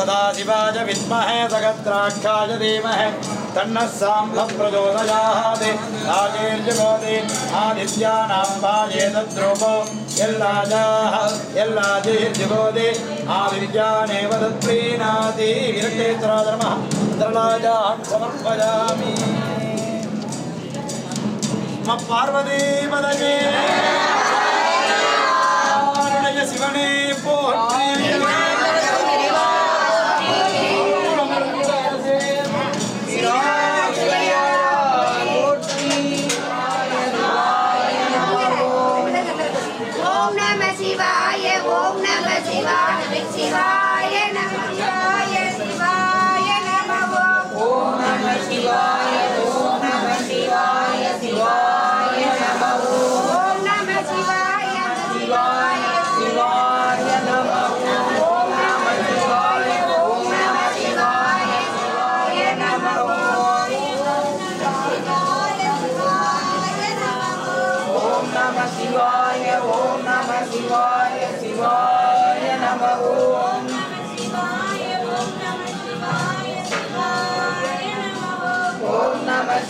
सदाशिवाय विद्महे सगद्राक्षाय धीमहे तन्नः साम्भः प्रचोदयात् राजेर्जुगोदे आदित्यानाम्बायेतद्रूपो यल्लाजाः यल्लाजेर्जुगोदे आदित्यानेव तत्प्रीणाति विरक्तेत्राधर्मः त्रलाजान् समर्पयामि मम पार्वतीपदये शिवने पोत्री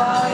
Bye.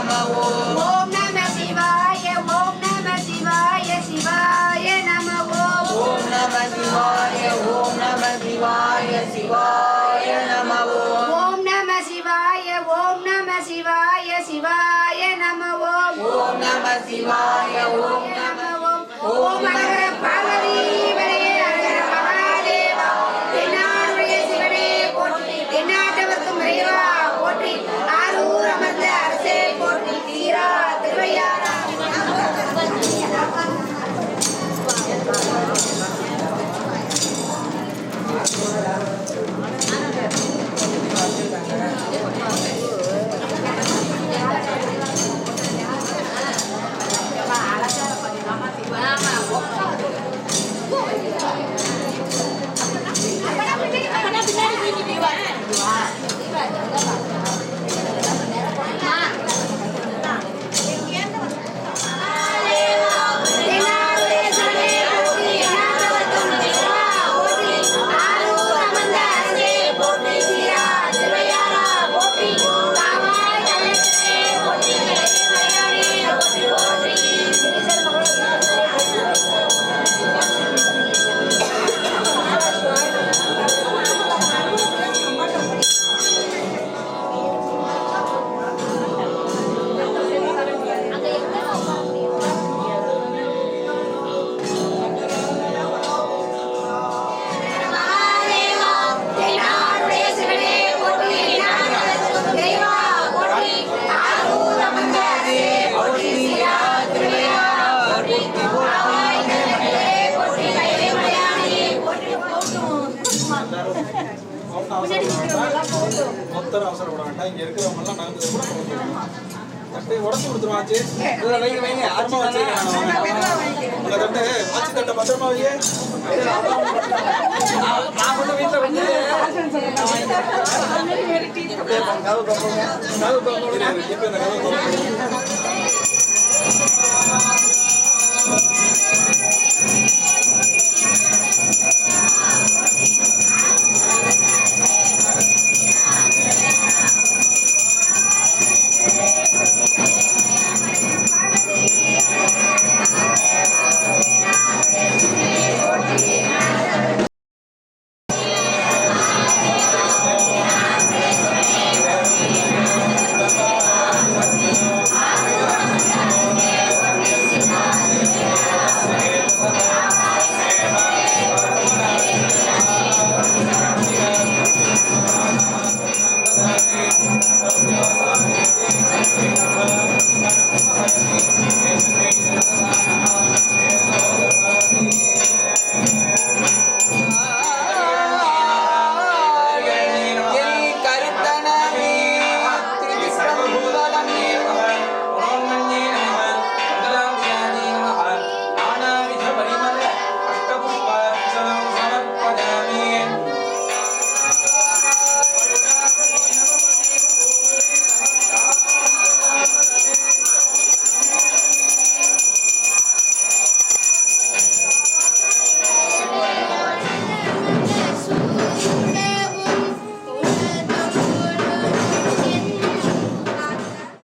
Yamawo. Oh. ஒருத்தர் அவசரப்பட வேண்டாம். இங்க இருக்கிறவங்க எல்லாம் நகர்ந்து கூட. தட்டை உடச்சு கொடுத்துருவாச்சு. வைங்க வைங்க. ஆரமா வச்சிருக்கேன் உங்க தட்டை ஆச்சி தட்டை பத்திரமா வைங்க. நான் மட்டும் வீட்டில் வந்து கதவு. கதவு. இப்ப இந்த கதவு